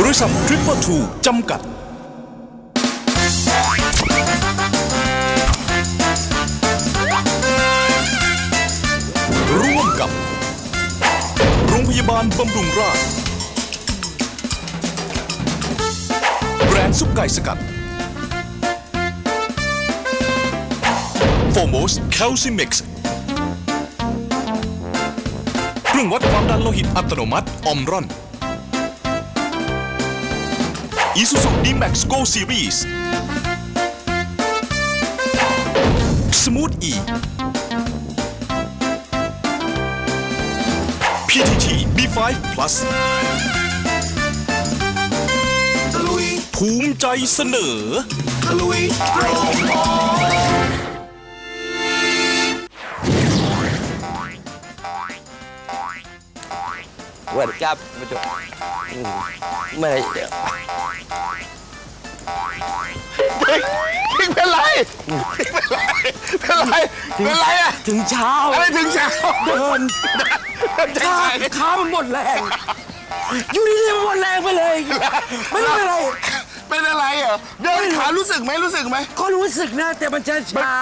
บริษัททริปเปอร์ทูจำกัด ร่วมกับ โรงพยาบาลบำรุงราษฎร์แบรนด์ซุปไก่สกัดโฟโมสแคลซิมิกซ์เครื่องวัดความดันโลหิตอัตโนมัติออมรอน Isuzu D-Max Go Series Smooth E PTT B5 Plus ภูมิใจเสนอ วัสดีครับผู้ชมอืมไม่เดี๋ยวพิงเป็นไรเป็นไรเป็นไรอะถึงเช้าอะไรถึงเช้าเดินใจขาหายขามันหมดแรงอยู่ดีๆมันหมดแรงไปเลย ไม่รู้เป็นไรเป็น อะไรเหรอเดินขารู้สึกไหมรู้สึกไหมก็รู้สึกนะแต่มันจะชา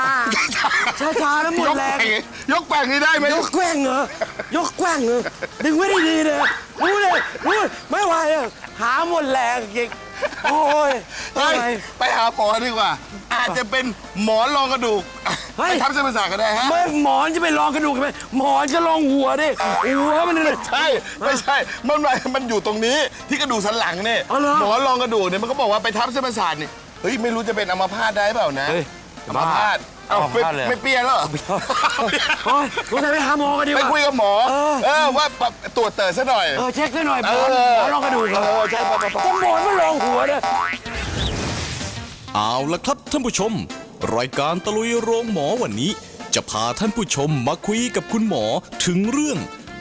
ชาชาๆแล้วหมดยกแรแกงว่งยกแกว่งนี่ได้ไหมยกแกว้งเหรอยกแกว้งเหรอดึงไว้ดีๆเลยรู้เลยรู้ไม่ไหวอะหาหมดแรงอีก โอ้ยเฮ้ย ทำไม ไปหาหมอดีกว่า อาจจะเป็นหมอนรองกระดูกเฮ้ย ไปทับเส้นประสาทก็ได้ฮะ ไม่หมอนจะไปลองกระดูกไหมหมอนจะลองหัวดิหัวมันเลยใช่ ไม่ใช่ มันมันมันอยู่ตรงนี้ที่กระดูกสันหลังเนี่ยอ๋อเหรอ หมอนรองกระดูกเนี่ยมันก็บอกว่าไปทับเส้นประสาทนี่ เฮ้ย ไม่รู้จะเป็นอัมพาตได้เปล่านะเฮ้ยอัมพาต เอ้าอัมไม่พาตเลย ไม่เปลี่ยนแล้วเหรอโอ้ยสงสัยไปหาหมอกันดีกไปว่า คุยกับหมอ เออ เออว่าตรวจเติร์ซะหน่อย เออเช็คซะหน่อยหมเออนอหมอนรองกระดูกเหรอเออใช่ปะปะปะก็หมอนมันรองหัวเนี่ย เอาละครับท่านผู้ชม รายการตะลุยโรงหมอวันนี้ จะพาท่านผู้ชมมาคุยกับคุณหมอถึงเรื่อง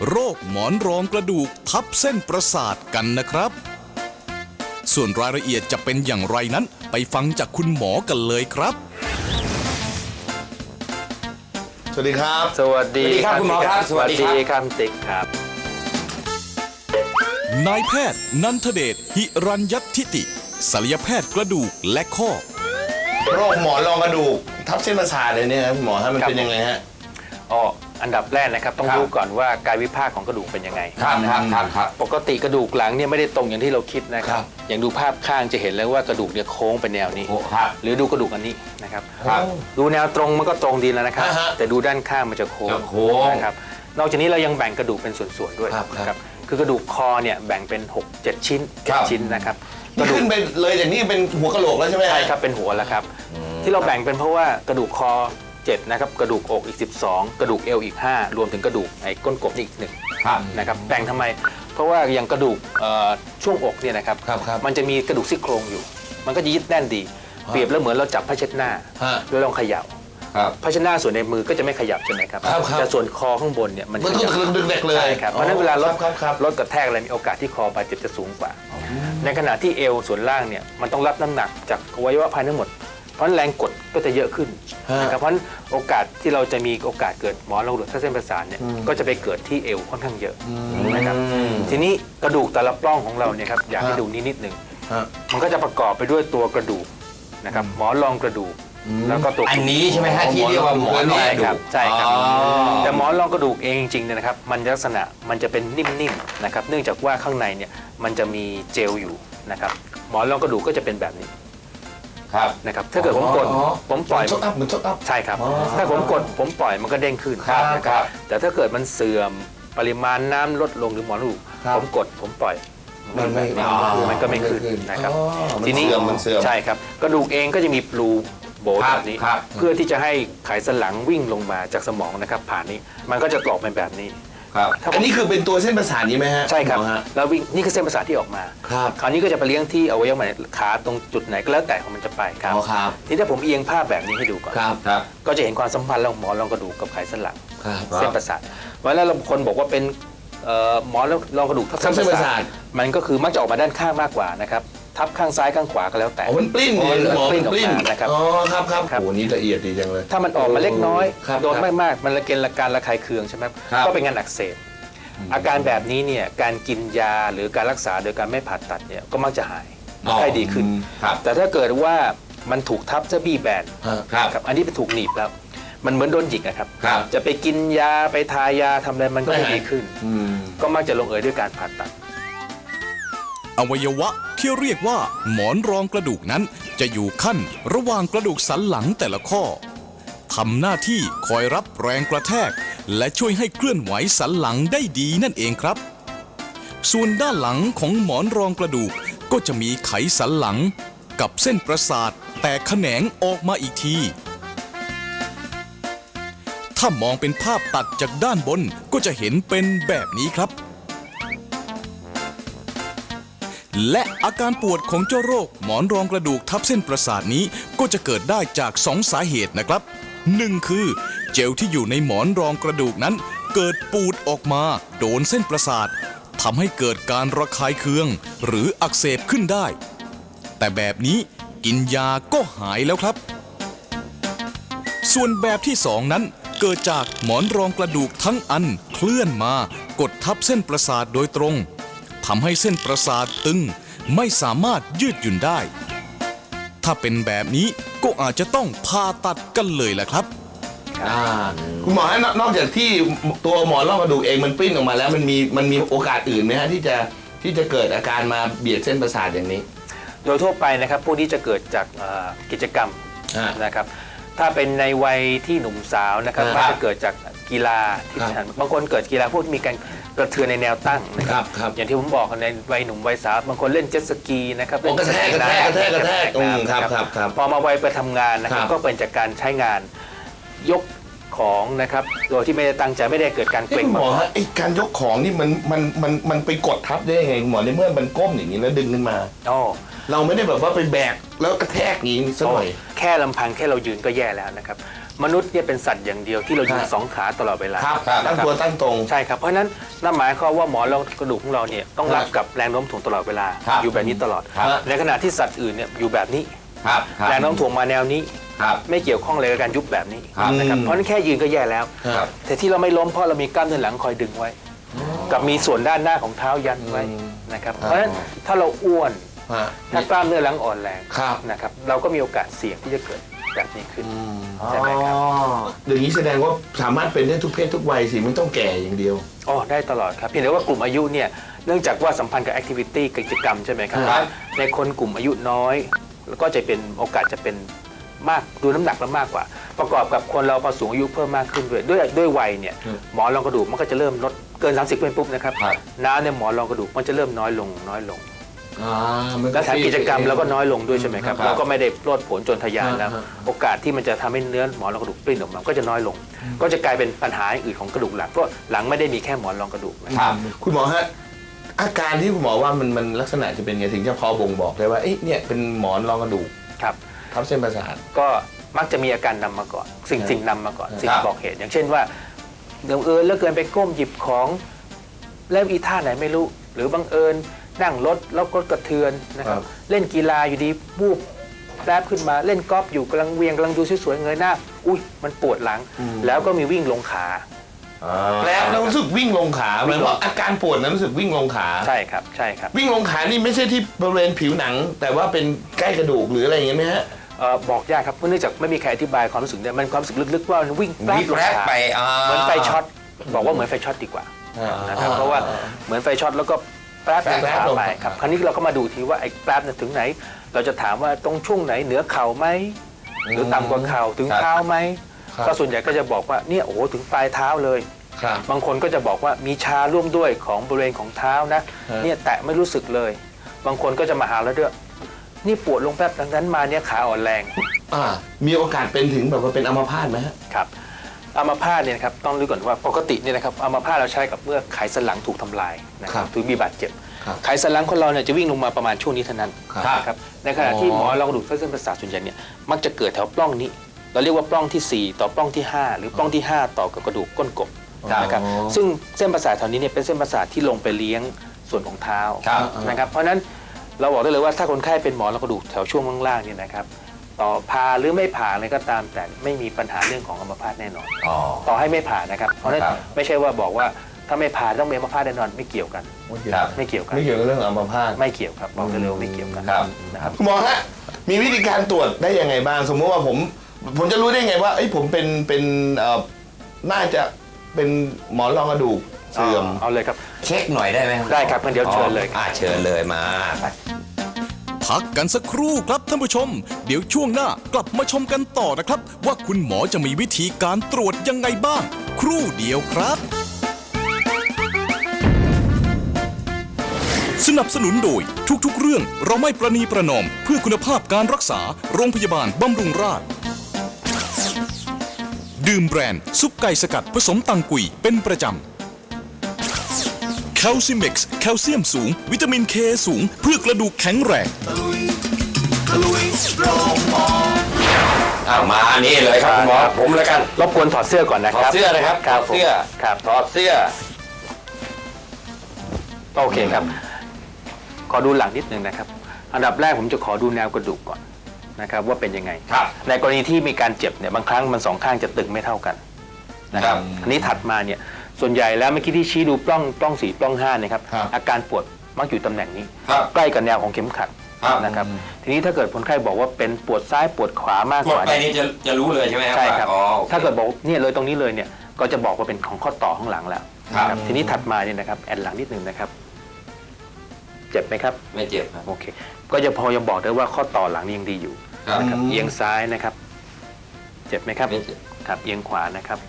โรคหมอนรองกระดูกทับเส้นประสาทกันนะครับ ส่วนรายละเอียดจะเป็นอย่างไรนั้น ไปฟังจากคุณหมอกันเลยครับ วัสดีครับ สวัสดีสวัสดีครับคุณหมอครับสวัสดีสวัสดีคครัรับบติ๊กครับ นายแพทย์นันทเดชหิรัญยัตทิติศัลยแพทย์กระดูกและข้อ โรคหมอนรองกระดูก ทับเส้นประสาทเลยเนี่ยครับหมอฮะมันครับเป็นยังไงฮะ อ๋อ อันดับแรกนะครับต้องครับ รู้ก่อนว่าการวิภาคของกระดูกเป็นยังไง ครับครับครับครับ ปกติกระดูกหลังเนี่ยไม่ได้ตรงอย่างที่เราคิดนะคครัรับ บ อย่างดูภาพข้างจะเห็นเลยว่ากระดูกเนี่ยโค้งไปแนวนี้ โอ้ครับ หรือดูกระดูกอันนี้นะครับครับ ดูแนวตรงมันก็ตรงดีแล้วนะครับ อ่าฮะแต่ดูด้านข้างมันจะโค้งจะโค้งนะครับนอกจากนี้เรายังแบ่งกระดูกเป็นส่วนๆด้วยครับนะครับคือกระดูกคอเนี่ยแบ่งเป็น6 7ชิ้นครับ ชิ้นนะครับกนี่ระดูก ขึ้นไปเลยจากนี่เป็นหัวกะโหลกแล้วใช่ไหมฮะ ใช่ครับเป็นหัวแล้วครับ ที่เราแบ่งเป็นเพราะว่ากระดูกคอ 7 นะครับ กระดูกอกอีก 12 กระดูกเอวอีก 5 รวมถึงกระดูกไอ้ก้นกบนี่อีกหนึ่งครับ นะครับแบ่งทำไม เพราะว่าอย่างกระดูกเอ่อช่วงอกเนี่ยนะครับ ครับครับมันจะมีกระดูกซี่โครงอยู่ มันก็จะยึดแน่นดี เปรียบแล้วเหมือนเราจับผ้าเช็ดหน้าฮะ แล้วลองเขย่าครับ ผ้าเช็ดหน้าส่วนในมือก็จะไม่ขยับใช่ไหมครับครับครับ แต่ส่วนคอข้างบนเนี่ยมันมันขต้องยับ ดึงเด็กเลยใช่ครับเพราะฉะนั้นเวลารถครับครับ รถกระแทกอะไรมีโอกาสที่คอบาดเจ็บจะสูงกว่า ในขณะที่เอวส่วนล่างเนี่ยมันต้องรับน้ำหนักจากอวัยวะภายทั้งหมด เพราะฉะนั้นแรงกดก็จะเยอะขึ้นฮะนะครับเพราะฉะนั้นโอกาสที่เราจะมีโอกาสเกิดหมอนรองกระดูกทับเส้นประสาทเนี่ยก็จะไปเกิดที่เอวค่อนข้างเยอะนะครับทีนี้กระดูกแต่ละปล้องของเราเนี่ยครับอยากให้ดูนิดนิดหนึ่งฮะมันก็จะประกอบไปด้วยตัวกระดูกนะครับหมอนรองกระดูกแล้วก็ตัวอันนี้ใช่ไหมฮะที่เรียกว่าหมอนรองใช่กระดูกครับใช่ครับอ๋อแต่หมอนรองกระดูกเองจริงๆเนี่ยนะครับ มันลักษณะมันจะเป็นนิ่มๆนะครับ เนื่องจากว่าข้างในเนี่ยมันจะมีเจลอยู่นะครับหมอนรองกระดูกก็จะเป็นแบบนี้ ครับนะครับถ้าเกิดผมกดอ๋อผมปล่อยเหมือนช็อคอัพเหมือนช็อคอัพ ใช่ครับ อ๋อถ้าผมกดผมปล่อยมันก็เด้งขึ้นครับนะครับแต่ถ้าเกิดมันเสื่อมปริมาณน้ำลดลงหรือหมอนรองกระดูกครับผมกดผมปล่อยมันไม่มันก็ไม่ขึ้นมันไม่ขึ้นนะครับอ๋อมันทีนี้เสื่อมมันเสื่อมใช่ครับกระดูกเองก็จะมีปลูโบครับแบบนี้ ครับ เพื่อที่จะให้ไขสันหลังวิ่งลงมาจากสมองนะครับ ผ่านนี้มันก็จะตกเป็นแบบนี้ ครับถ้าผมอันนี้คือเป็นตัวเส้นประสาทนี้ไหมฮะใช่ครับหมอฮะ แล้ววิ่งนี่คือเส้นประสาทที่ออกมาครับคราวนี้ก็จะไปเลี้ยงที่อวัยวะไหนขาตรงจุดไหนก็แล้วแต่ของมันจะไปครับอ๋อครับทีนี้ถ้าผมเอียงภาพแบบนี้ให้ดูก่อนครับครับก็จะเห็นความสัมพันธ์ระหว่างหมอนรองกระดูกกับไขสันหลังครับเส้นประสาทเวลาเราคนบอกว่าเป็นเอ่อหมอนรองกระดูกทับทับเส้นประสาทมันก็คือมักจะออกมาด้านข้างมากกว่านะครับ ทับข้างซ้ายข้างขวาก็แล้วแต่ อ๋อมันปลิ้นอ๋อเนี่ยหมอมันมันปปลิ้ลิ้นนออกมานะครับอ๋อครับครับครับ โอ้โหนี่ละเอียดดีจังเลย ถ้ามันออกมาเล็กน้อย ครับโดนครับมากๆ มันระเกณฑ์ละการระคายเคืองใช่ไหมครับ ก็เป็นงานอักเสบอาการแบบนี้เนี่ยการกินยาหรือการรักษาโดยการไม่ผ่าตัดเนี่ยก็มักจะหายอ๋อได้ดีขึ้น ครับ แต่ถ้าเกิดว่ามันถูกทับจะบี้แบนครับ ครับอันนี้เป็นถูกหนีบแล้ว มันเหมือนโดนหยิกนะครับ ครับ จะไปกินยาไปทายาทำอะไรมันก็ไม่ไม่หาย ดีขึ้น อืม ก็มักจะลงเอยด้วยการผ่าตัด อวัยวะที่เรียกว่า หมอนรองกระดูกนั้น จะอยู่ขั้นระหว่างกระดูกสันหลังแต่ละข้อทำหน้าที่คอยรับแรงกระแทก และช่วยให้เคลื่อนไหวสันหลังได้ดีนั่นเองครับ ส่วนด้านหลังของหมอนรองกระดูกก็จะมีไขสันหลัง กับเส้นประสาทแตกแขนงออกมาอีกที ถ้ามองเป็นภาพตัดจากด้านบนก็จะเห็นเป็นแบบนี้ครับ และอาการปวดของเจ้าโรคหมอนรองกระดูกทับเส้นประสาทนี้ก็จะเกิดได้จากสองสาเหตุนะครับ 1. คือ เจลที่อยู่ในหมอนรองกระดูกนั้น เกิดปูดออกมา โดนเส้นประสาททำให้เกิดการระคายเคือง หรืออักเสบขึ้นได้ แต่แบบนี้กินยาก็หายแล้วครับ ส่วนแบบที่สองนั้น เกิดจากหมอนรองกระดูกทั้งอันเคลื่อนมากดทับเส้นประสาทโดยตรงำให้เส้นประสาทตึงไม่สามารถยืดหยุ่นได้ ถ้าเป็นแบบนี้ก็อาจจะต้องผ่าตัดกันเลยแหละครับ อ่าคุณหมอฮะนนอกจากที่ตัวหมอนรองกระดูกเองมันปริ้นออกมาแล้วมันมีมันมีโอกาสอื่นไหมฮะที่จะที่จะเกิดอาการมาเบียดเส้นประสาทอย่างนี้ โดยทั่วไปนะครับพวกนี้จะเกิดจากเอ่อกิจกรรมอ่าน นะครับ ถ้าเป็นในวัยที่หนุ่มสาวนะครับครับมักจะเกิดจากกีฬาที่ครับถนัดบางคนเกิดกีฬาพวกที่มีการ กระเทือนในแนวตั้งนะคครัรับครับอย่างที่ผมบอกในวัยหนุ่มวัยสาวบางคนเล่นเจ็ตสกีนะครับโอ้กระแทกกระแทกกระแทกกระแทกอืมครับน้ำครับครับ พอมาวัยไปทำงานนะครัครับบก็เป็นจากการใช้งานยกของนะครับโดยที่ไม่ได้ตั้งใจไม่ได้เกิดการเกเอ้ยร็งคุณหมามอก่อน ฮะไอ้การยกของนี่มันมันมันมันไปกดทับได้ยังไงคุณหมอในเมื่อมันก้มอย่างนี้แล้วดึงขึ้นมา อ๋อเราไม่ได้แบบว่าไปแบกแล้วกระแทกอย่างนี้สักหน่อย แค่ลำพังแค่เรายืนก็แย่แล้วนะครับ มนุษย์เนี่ยเป็นสัตว์อย่างเดียวที่เรายืนครับสองขาตลอดเวลาครับนะตั้งตัวตั้งตรง ใช่ครับ เพราะฉะนั้นนั่นหมายความว่าหมอนรองกระดูกของเราเนี่ยต้องรับกับแรงโน้มถ่วงตลอดเวลาครับอยู่แบบนี้ตลอดครับในขณะที่สัตว์อื่นเนี่ยอยู่แบบนี้ครับแรงโน้มถ่วงมาแนวนี้ครับไม่เกี่ยวข้องเลยกับการยุบแบบนี้ครับนะครับอืมเพราะฉะนั้นแค่ยืนก็แย่แล้วครับแต่ที่เราไม่ล้มเพราะเรามีกล้ามเนื้อหลังคอยดึงไว้ กับมีส่วนด้านหน้าของเท้ายันไว้อืมนะครับครับเพราะฉะนั้นถ้าเราอ้วนฮะถ้ากล้ามเนื้อหลังอ่อนแรงครับนะครับเราก็มีโอกาสเสี่ยงที่จะเกิด แบบนี้ขึ้นใช่ไหมครับอ๋ออย่างนี้แสดงว่าสามารถเป็นได้ทุกเพศทุกวัยสิไม่ต้องแก่อย่างเดียว อ๋อได้ตลอดครับเพียงแต่ว่ากลุ่มอายุเนี่ยเนื่องจากว่าสัมพันธ์กับแอคทิวิตี้กิจกรรมใช่ไหมครับครับ ในคนกลุ่มอายุน้อย แล้วก็จะเป็นโอกาสจะเป็นมากดูน้ำหนักแล้วมากกว่า ประกอบกับคนเราพอสูงอายุเพิ่มมากขึ้นด้วยด้วยด้วยวัยเนี่ยหมอนรองกระดูกมันก็จะเริ่มลดเกิน 30เป็นปุ๊บนะครับครับ น้ำในหมอนรองกระดูกมันจะเริ่มน้อยลงน้อยลง อ่ามัน และแถมกิจกรรมเราก็น้อยลงด้วยใช่ไหมครับครับเราก็ไม่ได้โลดโผนจนทะยานแล้วฮะ โอกาสที่มันจะทำให้เนื้อหมอนรองกระดูกปลิ้นออกมาก็จะน้อยลง ก็จะกลายเป็นปัญหาอื่นของกระดูกหลังเพราะหลังไม่ได้มีแค่หมอนรองกระดูกนะครับคุณหมอฮะอาการที่คุณหมอว่ามันมันลักษณะจะเป็นไงถึงจะพอบ่งบอกได้ว่าเอ๊ะเนี่ยเป็นหมอนรองกระดูกครับ ทับเส้นประสาท ก็มักจะมีอาการนำมาก่อน สิ่งครับสิ่งนำมาก่อนครับสิ่งบอกเหตุ อย่างเช่นว่าบังเอิญแล้วเกินไปก้มหยิบของแล้วอีท่าไหนไม่รู้ หรือบังเอิญ นั่งรถแล้วก็กระเทือนนะครับเล่นกีฬาอยู่ดีวูบแลบขึ้นมาเล่นกอล์ฟอยู่กำลังเวียงกำลังดูสวยๆเงยหน้า อุ้ยมันปวดหลัง แล้วก็มีวิ่งลงขาแล้วแล้วรู้สึกวิ่งลงขาหมายความว่าอาการปวดนั้นรู้สึกวิ่งลงขาใช่ครับใช่ครับ วิ่งลงขานี่ไม่ใช่ที่บริเวณผิวหนัง แต่ว่าเป็นใกล้กระดูกหรืออะไรอย่างเงี้ยไหมฮะเอ่อบอกยากครับเพราะเนื่องจากไม่มีใครอธิบายความรู้สึกเนี่ยมันความรู้สึกลึกๆว่ามันวิ่งแป๊บลงขาเหมือนไฟช็อตบอกว่าเหมือนไฟช็อตดีกว่านะครับเพราะว่าเหมือนไฟช็อตแล้วก็ แป๊บลงแป๊บขาลงไปขาครับ คราวนี้เราก็มาดูทีว่าไอ้แป๊บเนี่ยถึงไหน เราจะถามว่าตรงช่วงไหนเหนือเข่าไหมหรือต่ำกว่าเข่าถึงครับเท้าไหมครับ ก็ส่วนใหญ่ก็จะบอกว่าเนี่ยโอ้โหถึงปลายเท้าเลย ครับ บางคนก็จะบอกว่ามีชาร่วมด้วยของบริเวณของเท้านะฮะ เนี่ยแตะไม่รู้สึกเลย บางคนก็จะมาหาแล้วด้วยนี่ปวดลงแป๊บดังนั้นมาเนี่ยขาอ่อนแรงอ่ามีโอกาสเป็นถึงแบบว่าเป็นอัมพาตไหมฮะ ครับ อัมพาตเนี่ยนะครับต้องรู้ก่อนว่าปกติเนี่ยนะครับอัมพาตเราใช้กับเมื่อไขสันหลังถูกทำลายนะคครัรับบถึงมีบาดเจ็บครับไขสันหลังคนเราเนี่ยจะวิ่งลงมาประมาณช่วงนี้เท่านั้นครับนะครับในขณะที่อ๋อหมอนรองกระดูกทับเส้นประสาทส่วนใหญ่เนี่ยมักจะเกิดแถวปล้องนี้ เราเรียกว่าปล้องทีสี่4 ต่อปล้องที่ 5 หรือปล้องที่ 5 ต่อกับกระดูกก้นกบนะครับอ๋อซึ่งเส้นประสาทแถวนี้เนี่ยเป็นเส้นประสาทที่ลงไปเลี้ยงส่วนของเท้าครับนะครับเพราะฉะนั้นเราบอกได้เลยว่าถ้าคนไข้เป็นหมอนรองกระดูกแถวช่วงล่างๆเนี่ยนะครับ ต่อผ่าหรือไม่ผ่าอะไรก็ตามแต่ไม่มีปัญหาเรื่องของอัมพาตแน่นอน อ๋อ ต่อให้ไม่ผ่านะครับ เพราะฉะนั้นครับ ไม่ใช่ว่าบอกว่าถ้าไม่ผ่าต้องเป็นอัมพาตแน่นอนไม่เกี่ยวกันครับ ไม่เกี่ยวกัน ไม่เกี่ยวกับเรื่องอัมพาต ไม่เกี่ยวครับบอกได้เลยว่าไม่เกี่ยวกันครับ นะครับ คุณหมอฮะมีวิธีการตรวจได้ยังไงบ้าง สมมติว่าผม ผมจะรู้ได้ไงว่าเอ้ยผมเป็นเป็นเอ่อน่าจะเป็นหมอนรองกระดูกเสื่อม เอาเลยครับ เช็คหน่อยได้ไหมได้ครับงั้นเดี๋ยวเชิญเลยอ่าเชิญเลยมาไป พักกันสักครู่ครับท่านผู้ชม เดี๋ยวช่วงหน้ากลับมาชมกันต่อนะครับ ว่าคุณหมอจะมีวิธีการตรวจยังไงบ้าง ครู่เดียวครับ สนับสนุนโดยทุกๆ เรื่องเราไม่ประนีประนอม เพื่อคุณภาพการรักษาโรงพยาบาลบำรุงราษฎร์ดื่มแบรนด์ซุปไก่สกัดผสมตังกุยเป็นประจำ แคลซิเม็กซ์แคลเซียมสูง วิตามินเคสูง เพื่อกระดูกแข็งแรงอ่ามานี่เลยครับคุณหมอผมแล้วกันรบกวนถอดเสื้อก่อนนะถคอดรับเสื้อนะครับครับถอดเสื้อครับถอดเสื้อ โอเคครับ ขอดูหลังนิดนึงนะครับ อันดับแรกผมจะขอดูแนวกระดูกก่อนนะครับว่าเป็นยังไง ครับ ในกรณีที่มีการเจ็บเนี่ยบางครั้งมันสองข้างจะตึงไม่เท่ากันนะครับ ครับ อันนี้ถัดมาเนี่ย ส่วนใหญ่แล้วเมื่อกี้ที่ชี้ดูปล้องปล้องสี่ปล้องห้าเนะครับครับอาการปวดมักอยู่ตำแหน่งนี้ ครับใกล้กับแนวของเข็มขัดครับ นะครับทีนี้ถ้าเกิดคนไข้บอกว่าเป็นปวดซ้ายปวดขวามากกกดว่าไปเนี่ยนี่จะจะรู้เลยใช่ไหมครับใช่ครับอ๋อโอค ถ้าเกิดบอกเนี่ยเลยตรงนี้เลยเนี่ยก็จะบอกว่าเป็นของข้อต่อข้างหลังแล้วครับ นะทีนี้ถัดมาเนี่ยนะครับแอนหลังนิดนึงนะครับ เจ็บไหมครับ ไม่เจ็บครับ โอเค ก็จะพอจะบอกได้ว่าข้อต่อหลังนี่ยังดีอยู่ครับ นะครับเอียงซ้ายนะครับ เจ็บไหมครับ ไม่เจ็บ ครับ เอียงขวานะครับ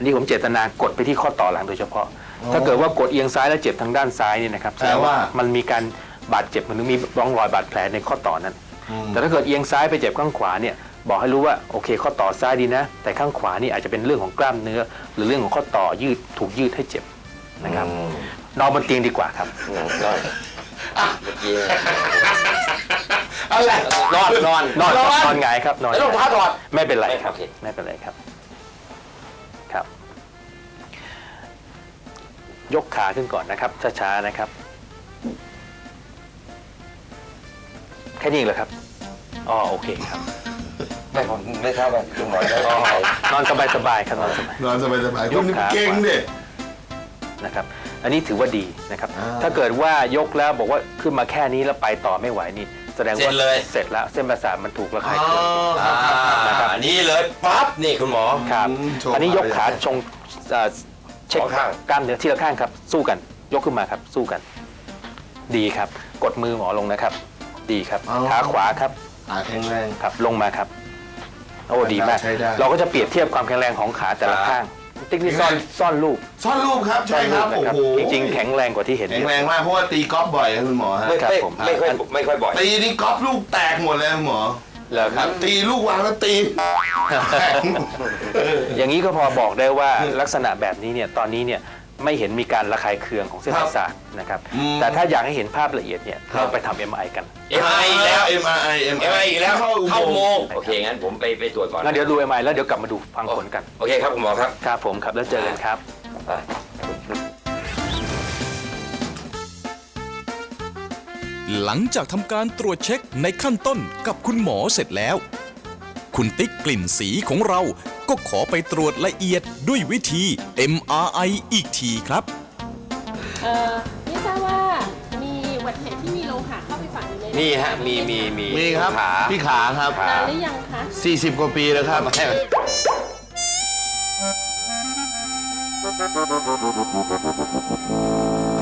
อันนี้ผมเจตนากดไปที่ข้อต่อหลังโดยเฉพาะ ถ้าเกิดว่ากดเอียงซ้ายแล้วเจ็บทางด้านซ้ายเนี่ยนะครับแปลว่ามันมีการบาดเจ็บมันถึงมีร่องรอยบาดแผลในข้อต่อนั้น แต่ถ้าเกิดเอียงซ้ายไปเจ็บข้างขวาเนี่ยบอกให้รู้ว่าโอเค ข้อต่อซ้ายดีนะ แต่ข้างขวานี่อาจจะเป็นเรื่องของกล้ามเนื้อ หรือเรื่องของข้อต่อยืดถูกยืดให้เจ็บนะครับนอนบนเตียงดีกว่าครับอืมก็เมื่อกี้อะไรนอนนอนนอนครับนอนหงายครับนอนแล้วรองเท้าถอดไม่เป็นไรคไม่ครัรับบโอเคไม่เป็นไรครับครับ ยกขาขึ้นก่อนนะครับ ช้าๆนะครับ แค่นี้เองเหรอครับอ๋อโอเคครับไม่ผมไม่เข้าไปคุณหมอจะอ๋อนอนสบายๆครับนอนสบาย นอนสบายสบายๆคุณยกขา เก่งดินะครับ อันนี้ถือว่าดีนะครับ อ่า ถ้าเกิดว่ายกแล้วบอกว่าขึ้นมาแค่นี้แล้วไปต่อไม่ไหวนี่แสดงเสร็ว่าจเลย เสร็จแล้วเส้นประสาทมันถูกระคายอ๋อเคืองอ่านะครับ นี่เลยปั๊บนี่คุณหมอ ครับ อืมโชว์อันนี้ยกขาขาเลย ชงเอ่อ เช็คสองข้าง กล้ามเนื้อที่ละข้างครับ สู้กัน ยกขึ้นมาครับ สู้กัน ดีครับ กดมือหมอลงนะครับ ดีครับอ๋อ ขาขวาครับขาแข็งแรง ครับลงมาครับโอ้ดีมาก ใช้ได้เราก็จะเปรียบเทียบความแข็งแรงของขาแต่ละข้างติ๊กนี่ซ่อนซ่อนลูกซ่อนรูปครับใช่ครับซ่อนโอ้ลูกนะโหจริงๆแข็งแรงกว่าที่เห็นแข็งแรงมากเพราะว่าตีกอล์ฟบ่อยครับคุณหมอฮะไม่ครับไม่ผม ไม่ค่อยไม่ค่อยบ่อย ตีนี่กอล์ฟลูกแตกหมดเลยคุณหมอ แล้วครับ ตีลูกวางแล้วตีแตกอย่างนี้ก็พอบอกได้ว่าลักษณะแบบนี้เนี่ยตอนนี้เนี่ยไม่เห็นมีการระคายเคืองของเส้นประสาทนะครับ อืม แต่ถ้าอยากให้เห็นภาพละเอียดเนี่ยครับเราไปทำ MRI กัน เอ็มไออีกแล้ว MRI เอ็มไออีกแล้วเข้าอุเข้าโมโมงงค์ค์โอเคงั้นผมไปไปตรวจก่อนงั้นเดี๋ยวดู MRI แล้วเดี๋ยวกลับมาดูฟังผลกัน โอเคครับคุณหมอครับ ครับผมครับแล้วเจอกันครับ ไป หลังจากทำการตรวจเช็คในขั้นต้นกับคุณหมอเสร็จแล้ว คุณติ๊กกลิ่นสีของเราก็ขอไปตรวจละเอียดด้วยวิธี MRI อีกทีครับ เอ่อไม่ทราบว่ามีอุบัติเหตุที่มีโลหะเข้าไปฝังอยู่ในนี่ฮะ มีมีมีมีครับขาที่ขาครับ นานหรือยังคะ 40 กว่าปีแล้วครับ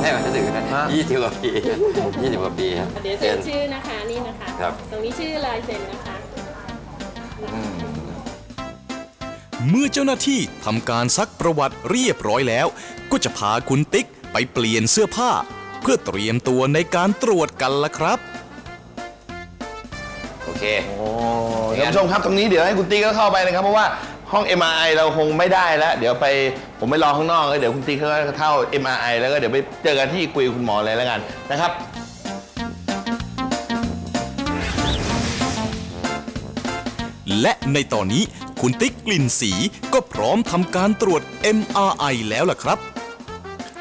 ให้มันถือนะยี่สิบกว่าปียี่สิบกว่าปีฮะเดี๋ยวเซ็น ชื่อนะคะนี่นะคะ ครับ ตรงนี้ชื่อลายเซ็นนะคะเมื่อเจ้าหน้าที่ทำการซักประวัติเรียบร้อยแล้ว ก็จะพาคุณติ๊กไปเปลี่ยนเสื้อผ้า เพื่อเตรียมตัวในการตรวจกันละครับ โอเค โอ้ท่านผู้ชมครับตรงนี้เดี๋ยวให้คุณติ๊กก็เข้าไปนะครับเพราะว่า ห้อง MRI เราคงไม่ได้แล้ว เดี๋ยวไปผมไปรอข้างนอกแล้วเดี๋ยวคุณติ๊กเขาก็เข้า MRI แล้วก็เดี๋ยวไปเจอกันที่คุยกับคุณหมอเลยแล้วกันนะครับ และในตอนนี้คุณติ๊กกลิ่นสีก็พร้อมทำการตรวจ MRI แล้วล่ะครับ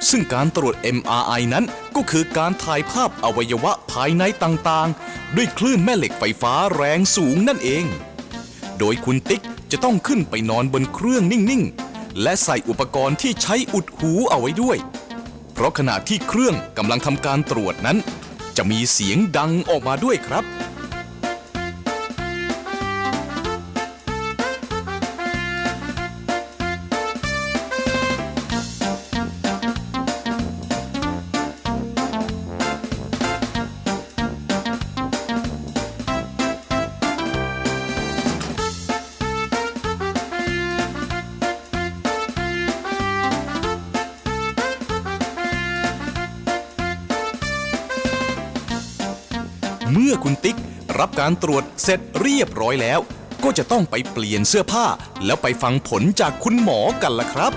ซึ่งการตรวจ MRI นั้นก็คือการถ่ายภาพอวัยวะภายในต่างๆ ด้วยคลื่นแม่เหล็กไฟฟ้าแรงสูงนั่นเอง โดยคุณติ๊ก จะต้องขึ้นไปนอนบนเครื่องนิ่งๆ และใส่อุปกรณ์ที่ใช้อุดหูเอาไว้ด้วย เพราะขณะที่เครื่องกำลังทำการตรวจนั้น จะมีเสียงดังออกมาด้วยครับ รับการตรวจเสร็จเรียบร้อยแล้ว ก็จะต้องไปเปลี่ยนเสื้อผ้า แล้วไปฟังผลจากคุณหมอกันล่ะครับ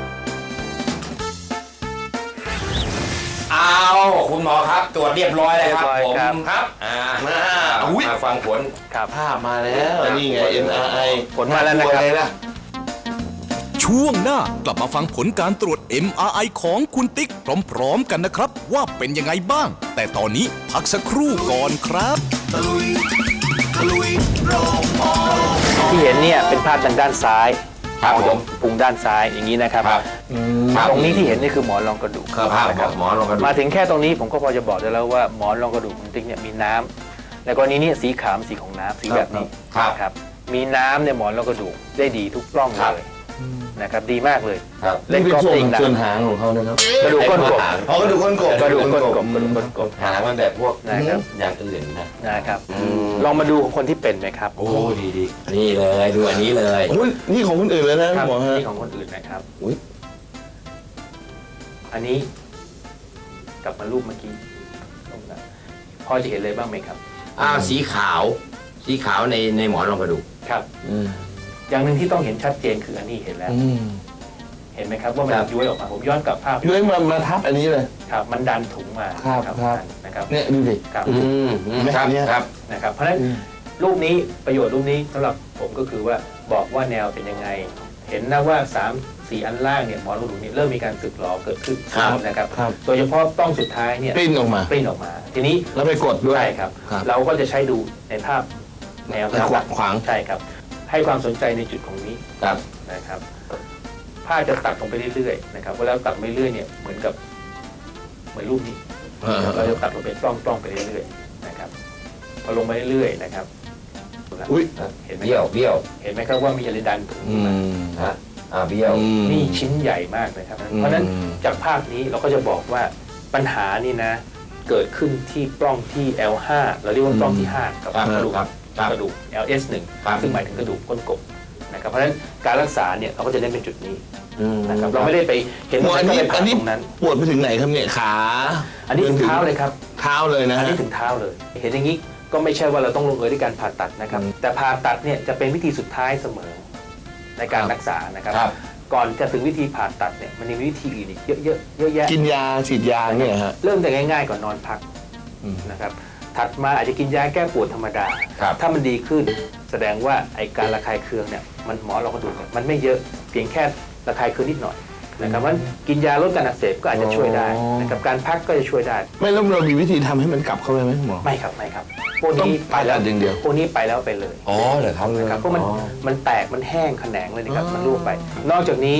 เอาคุณหมอครับ ตรวจเรียบร้อยแล้วครับเรียบร้อยผมครับครับอ่ามาเอาอุ๊ย มาฟังผล ครับ ภาพมาแล้วนี่ไง MRI ผลมาแล้วนะครับ กเลยล่ะช่วงหน้ากลับมาฟังผลการตรวจ MRI ของคุณติ๊กพร้อมๆกันนะครับ ว่าเป็นยังไงบ้าง แต่ตอนนี้พักสักครู่ก่อนครับ ที่เห็นเนี่ยเป็นภาพทางด้านซ้ายครับของผมพุงด้านซ้ายอย่างนี้นะครับครับครับตรงนี้ที่เห็นนี่คือหมอนรองกระดูกครับภาพนะหมอลงกระดูกมาถึงแค่ตรงนี้ผมก็พอจะบอกได้แล้วว่าหมอนรองกระดูกคุณติ๊กเนี่ยมีน้ำในกรณีนี้สีขาวเป็นสีของน้ำสีแบบนี้ครับครับมีน้ำในหมอนรองกระดูกได้ดีทุกปล้องครับเลย นะครับดีมากเลย ครับเล่นกอล์ฟส่วเองนนะ ส่วนหางของเขานะครับกระดูกก้นกบ อ๋อกระดูกก้นกบกระดูกก้นกบกระดูกก้นกบ หามันแบบพวกนะครับ อย่างอื่นนะ นะครับลองมาดูของคนที่เป็นไหมครับ โอ้ดีดีนี่เลยดูอันนี้เลยอุ๊ยนี่ของคนอื่นเลยนะคคุรับณหมอฮะ นี่ของคนอื่นนะครับ อุ๊ย อันนี้กลับมารูปเมื่อกี้ตรงนั้นพอจะเห็นเลยบ้างไหมครับ อ้าวสีขาว สีขาวในในหมอนรองกระดูกครับ อืมอย่างหนึ่งที่ต้องเห็นชัดเจนคืออันนี้เห็นแล้ว อืม เห็นไหมครับว่ามันครับ ย้วยออกมาผมย้อนกลับภาพเลื้อยมามาทับอันนี้เลย ครับมันดันถุงมาครับนะครับ นะครับ เนี่ยดูดิ ครับ อืมอืมครับเนี่ย ครับ นะครับ เพราะฉะนั้นรูปนี้ประโยชน์รูปนี้สำหรับผมก็คือว่าบอกว่าแนวเป็นยังไง เห็นนะว่า3ามสี่อันล่างเนี่ยหมอนรองกระดูกเนี่ยเริ่มมีการสึกหรอเกิดขึ้นครับ นะครับ ครับ โดยเฉพาะต้องสุดท้ายเนี่ยปริ้นออกมา ปริ้นออกมา ทีนี้แล้วไปกดด้วย ใช่ครับ ครับ เราก็จะใช้ดูในภาพแนวขวางขวาง ใช่ครับ ให้ความสนใจในจุดของนี้ครับนะครับผ้าจะตัดลงไปเรื่อยๆนะครับเวลาตัดไปเรื่อยๆเนี่ยเหมือนกับเหมือนรูปนี้เออเราจะตัดลงเป็นปล้องๆไปเรื่อยๆนะครับพอลงไปเรื่อยๆนะครับอุ้ยเห็นไหมเบี้ยวเบี้ยวเห็นไหมครับว่ามีอะไรดันถุงอืขึ้นมามฮะอ่าเบี้ยวอืมนี่ชิ้นใหญ่มากนะครับอืมเพราะฉะนั้นจากภาพนี้เราก็จะบอกว่าปัญหานี่นะ เกิดขึ้นที่ปล้องที่ L5 เราเรียกว่าปล้องที่5กับครับกระดูกครับครับ กระดูก LS1 ครับซึ่งหมายถึงกระดูกก้นกบนะครับเพราะฉะนั้นการรักษาเนี่ยเราก็จะเน้นเป็นจุดนี้อืมนะครับเราไม่ได้ไปเห็นหมออันก็นี้ไปผ่าอันนี้ตรงนั้นปวดไปถึงไหนครับเนี่ยขา อันนี้ถึงเท้าเลยครับเท้าเลยนะอันฮะนี้ถึงเท้าเลย เห็นอย่างนี้ก็ไม่ใช่ว่าเราต้องลงเอยด้วยการผ่าตัดนะครับ แต่ผ่าตัดเนี่ยจะเป็นวิธีสุดท้ายเสมอในการรักษานะครับครับก่อนจะถึงวิธีผ่าตัดเนี่ยมันยังมีวิธีอื่นอีกเยอะๆเยอะแยะกินยาฉีดยาเนี่ยฮะเริ่มแต่ง่ายๆก่อนนอนพักอืมนะครับ ถัดมาอาจจะกินยาแก้ปวดธรรมดา ครับถ้ามันดีขึ้น แสดงว่าไอการระคายเคืองเนี่ยมันหมอเราก็ดูเนี่ยมันไม่เยอะเพียงแค่ระคายเคืองนิดหน่อยนะครับเพราะฉะนั้นกินยาลดการอักเสบก็อาจจะช่วยได้นะครับการพักก็จะช่วยได้ ไม่แล้วเรามีวิธีทำให้มันกลับเข้าไปไหมหมอ ไม่ครับไม่ครับพวกต้องนี้ไปแล้วผ่าตัดอย่างเดียว พวกนี้ไปแล้วไปเลยอ๋อเหรอครับ นะครับเพราะมันอ๋อมันแตกมันแห้งแขนงเลยนะครับมันรั่วไป นอกจากนี้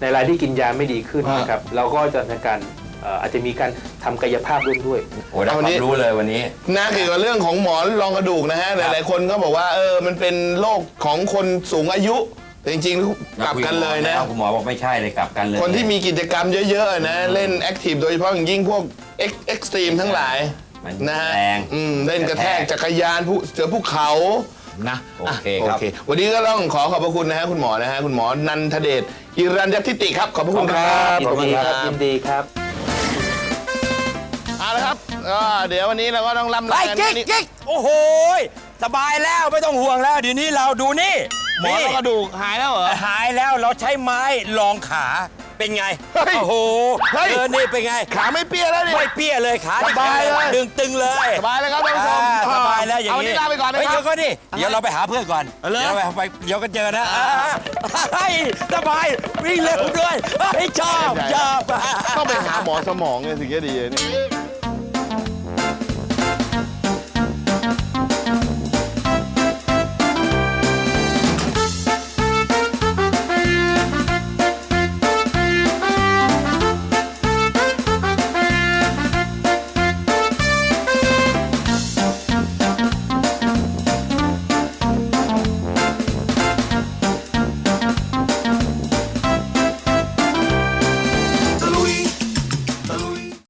ในรายที่กินยาไม่ดีขึ้นฮะ นะครับเราก็จะในการ เอ่ออาจจะมีการทำกายภาพร่วมด้วย โอ้ได้ความรู้เลยวันนี้ นะเกี่ยวกับเรื่องของหมอนรองกระดูกนะฮะหลายๆคนก็บอกว่าเออมันเป็นโรคของคนสูงอายุแต่จริงๆกลับกันเลยนะ คุณหมอบอกไม่ใช่เลยกลับกันเลยคนที่มีกิจกรรมเยอะๆนะ เล่นแอคทีฟโดยเฉพาะอย่างยิ่งพวกเอ็กซ์ตรีมทั้งหลายมันนะฮะแรงอืมเล่นกระแทกจักรยานผู้เจอภูเขานะโอเคโอครับเควันนี้ก็ต้องขอขอบพระคุณนะฮะคุณหมอนะฮะคุณหมอนันทเดชอิรัญญทิติครับ ขอบพระคุณครับ ยินดีครับยินดีครับเอาละครับ ก็เดี๋ยววันนี้เราก็ต้องล่ำลาไอ้กันกิ๊กนี่กิ๊กโอ้โหยสบายแล้วไม่ต้องห่วงแล้วเดี๋ยวนี้เราดูนี่หมอนรองกระดูกหายแล้วเหรอ หายแล้วเราใช้ไม้รองขาเป็นไงเฮ้ยโอ้โหเฮ้ย เออนี่เป็นไงขาไม่เปี้ยแล้วนี่ไม่เปี้ยเลยขาสบายเลย ดึงตึงเลยสบายเลยครับท่านผู้ชมอ่สบายแล้วอย่างเอาวันนี้ลาไปก่อนนะเฮ้ยครับเดี๋ยวก็ดิเดี๋ยวเราไปหาเพื่อนก่อนเอาเลยเดี๋ยวเราไปไปเดี๋ยวก็เจอนะอ่าเฮ้ยสบายวิ่งเร็วด้วยเฮ้ยชอบชอบ ต้องไปหาหมอสมองเนี่ยถึงจะดีเนี่ย